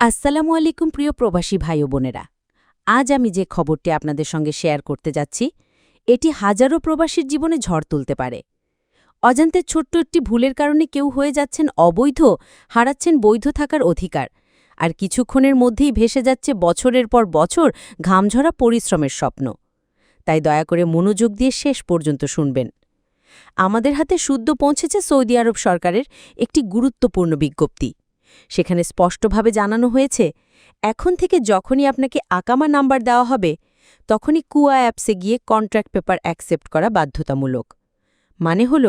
আসসালামু আলাইকুম প্রিয় প্রবাসী ভাই বোনেরা। আজ আমি যে খবরটি আপনাদের সঙ্গে শেয়ার করতে যাচ্ছি, এটি হাজারো প্রবাসীর জীবনে ঝড় তুলতে পারে। অজান্তে ছোট্ট একটি ভুলের কারণে কেউ হয়ে যাচ্ছেন অবৈধ, হারাচ্ছেন বৈধ থাকার অধিকার, আর কিছুক্ষণের মধ্যেই ভেসে যাচ্ছে বছরের পর বছর ঘামঝরা পরিশ্রমের স্বপ্ন। তাই দয়া করে মনোযোগ দিয়ে শেষ পর্যন্ত শুনবেন। আমাদের হাতে শুদ্ধ পৌঁছেছে সৌদি আরব সরকারের একটি গুরুত্বপূর্ণ বিজ্ঞপ্তি। সেখানে স্পষ্টভাবে জানানো হয়েছে, এখন থেকে যখনই আপনাকে আকামা নাম্বার দেওয়া হবে, তখনই কুয়া অ্যাপসে গিয়ে কন্ট্রাক্ট পেপার অ্যাকসেপ্ট করা বাধ্যতামূলক। মানে হল,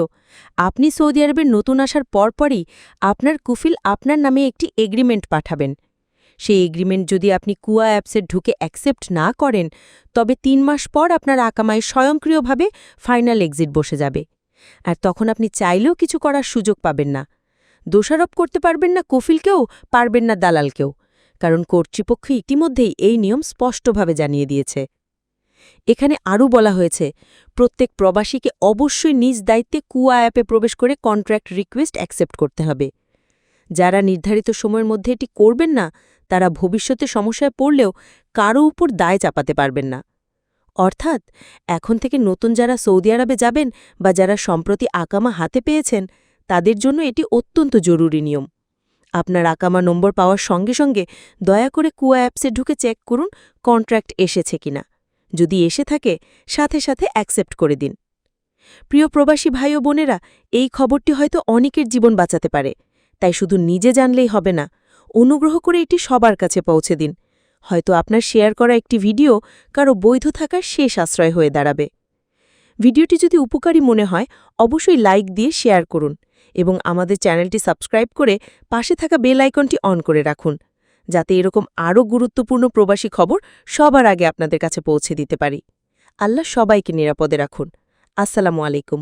আপনি সৌদি আরবের নতুন আসার পরপরই আপনার কুফিল আপনার নামে একটি এগ্রিমেন্ট পাঠাবেন। সেই এগ্রিমেন্ট যদি আপনি কুয়া অ্যাপসে ঢুকে অ্যাকসেপ্ট না করেন, তবে তিন মাস পর আপনার আকামায় স্বয়ংক্রিয়ভাবে ফাইনাল এক্সিট বসে যাবে। আর তখন আপনি চাইলেও কিছু করার সুযোগ পাবেন না। দোষারোপ করতে পারবেন না কফিলকেও, পারবেন না দালালকেও। কারণ কর্তৃপক্ষ ইতিমধ্যেই এই নিয়ম স্পষ্টভাবে জানিয়ে দিয়েছে। এখানে আরও বলা হয়েছে, প্রত্যেক প্রবাসীকে অবশ্যই নিজ দায়িত্বে কুয়া অ্যাপে প্রবেশ করে কন্ট্রাক্ট রিকোয়েস্ট অ্যাকসেপ্ট করতে হবে। যারা নির্ধারিত সময়ের মধ্যে এটি করবেন না, তারা ভবিষ্যতে সমস্যায় পড়লেও কারও উপর দায় চাপাতে পারবেন না। অর্থাৎ, এখন থেকে নতুন যারা সৌদি আরবে যাবেন বা যারা সম্প্রতি আকামা হাতে পেয়েছেন তাদের জন্য এটি অত্যন্ত জরুরি নিয়ম। আপনার আকামা নম্বর পাওয়ার সঙ্গে সঙ্গে দয়া করে কুয়া অ্যাপসে ঢুকে চেক করুন কন্ট্রাক্ট এসেছে কিনা। যদি এসে থাকে, সাথে সাথে অ্যাকসেপ্ট করে দিন। প্রিয় প্রবাসী ভাই ও বোনেরা, এই খবরটি হয়তো অনেকের জীবন বাঁচাতে পারে, তাই শুধু নিজে জানলেই হবে না, অনুগ্রহ করে এটি সবার কাছে পৌঁছে দিন। হয়তো আপনার শেয়ার করা একটি ভিডিও কারও বৈধ থাকার শেষ আশ্রয় হয়ে দাঁড়াবে। ভিডিওটি যদি উপকারী মনে হয়, অবশ্যই লাইক দিয়ে শেয়ার করুন। এবং আমাদের চ্যানেলটি সাবস্ক্রাইব করে পাশে থাকা বেল আইকনটি অন করে রাখুন, যাতে এরকম আরও গুরুত্বপূর্ণ প্রবাসী খবর সবার আগে আপনাদের কাছে পৌঁছে দিতে পারি। আল্লাহ সবাইকে নিরাপদে রাখুন। আসসালামু আলাইকুম।